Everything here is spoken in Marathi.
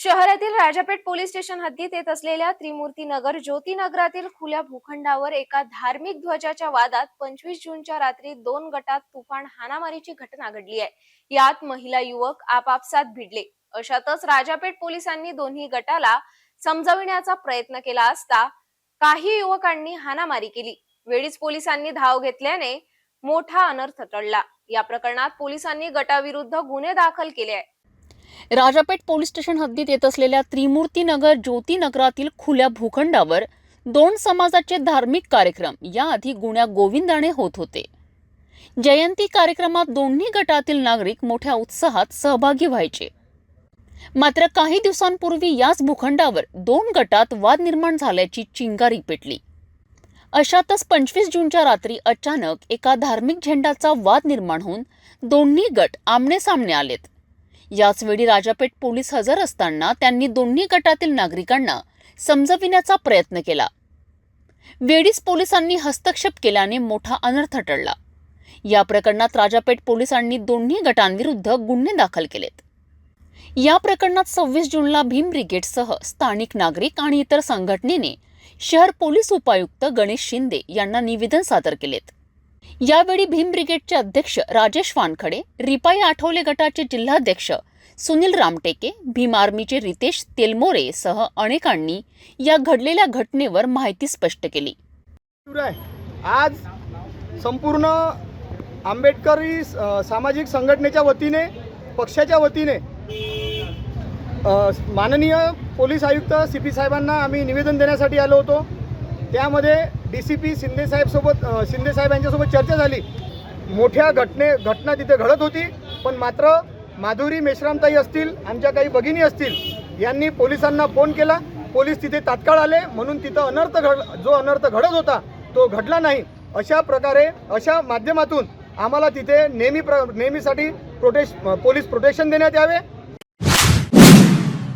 शहरातील राजापेठ पोलीस स्टेशन हद्दीत येत असलेल्या त्रिमूर्ती नगर ज्योतीनगरातील खुल्या भूखंडावर एका धार्मिक ध्वजाच्या वादात पंचवीस जूनच्या रात्री दोन गटात तुफान हाणामारीची घटना घडली आहे. यात महिला युवक आपापसात भिडले. अशातच राजापेठ पोलिसांनी दोन्ही गटाला समजविण्याचा प्रयत्न केला असता काही युवकांनी हाणामारी केली. वेळीच पोलिसांनी धाव घेतल्याने मोठा अनर्थ टळला. या प्रकरणात पोलिसांनी गटाविरुद्ध गुन्हे दाखल केले आहे राजापेठ पोलीस स्टेशन हद्दीत येत असलेल्या त्रिमूर्तीनगर ज्योती नगरातील खुल्या भूखंडावर दोन समाजाचे धार्मिक कार्यक्रम याआधी गुण्या गोविंदाने होत होते. जयंती कार्यक्रमात दोन्ही गटातील नागरिक मोठ्या उत्साहात सहभागी व्हायचे. मात्र काही दिवसांपूर्वी याच भूखंडावर दोन गटात वाद निर्माण झाल्याची चिंगारी पेटली. अशातच पंचवीस जूनच्या रात्री अचानक एका धार्मिक झेंडाचा वाद निर्माण होऊन दोन्ही गट आमने सामने आलेत. याचवेळी राजापेठ पोलीस हजर असताना त्यांनी दोन्ही गटातील नागरिकांना समजविण्याचा प्रयत्न केला. वेळीच पोलिसांनी हस्तक्षेप केल्याने मोठा अनर्थ टळला. या प्रकरणात राजापेठ पोलिसांनी दोन्ही गटांविरुद्ध गुन्हे दाखल केलेत. या प्रकरणात सव्वीस जूनला भीम ब्रिगेडसह स्थानिक नागरिक आणि इतर संघटनेने शहर पोलीस उपायुक्त गणेश शिंदे यांना निवेदन सादर केलेत. यावेळी भीम ब्रिगेडचे अध्यक्ष राजेश वानखडे रिपाई आठवले गटाचे जिल्हाध्यक्ष सुनील रामटेके भीम आर्मीचे रितेश तेलमोरे सह अनेकांनी या घडलेल्या घटनेवर माहिती स्पष्ट केली. आज संपूर्ण आंबेडकरी सामाजिक संघटनेच्या वतीने पक्षाच्या वतीने माननीय पोलीस आयुक्त सी पी साहेबांना आम्ही निवेदन देण्यासाठी आलो होतो. त्यामध्ये डी सी पी शिंदेसाहेबसोबत शिंदेसाहेब यांच्यासोबत चर्चा झाली. मोठ्या घटने घटना तिथे घडत होती. पण मात्र माधुरी मेश्रामताई असतील आमच्या काही भगिनी असतील यांनी पोलिसांना फोन केला. पोलीस तिथे तात्काळ आले. म्हणून तिथं अनर्थ घड जो अनर्थ घडत होता तो घडला नाही. अशा प्रकारे अशा माध्यमातून आम्हाला तिथे नेहमी प्र नेहमीसाठी प्रोटेश पोलीस प्रोटेक्शन देण्यात यावे.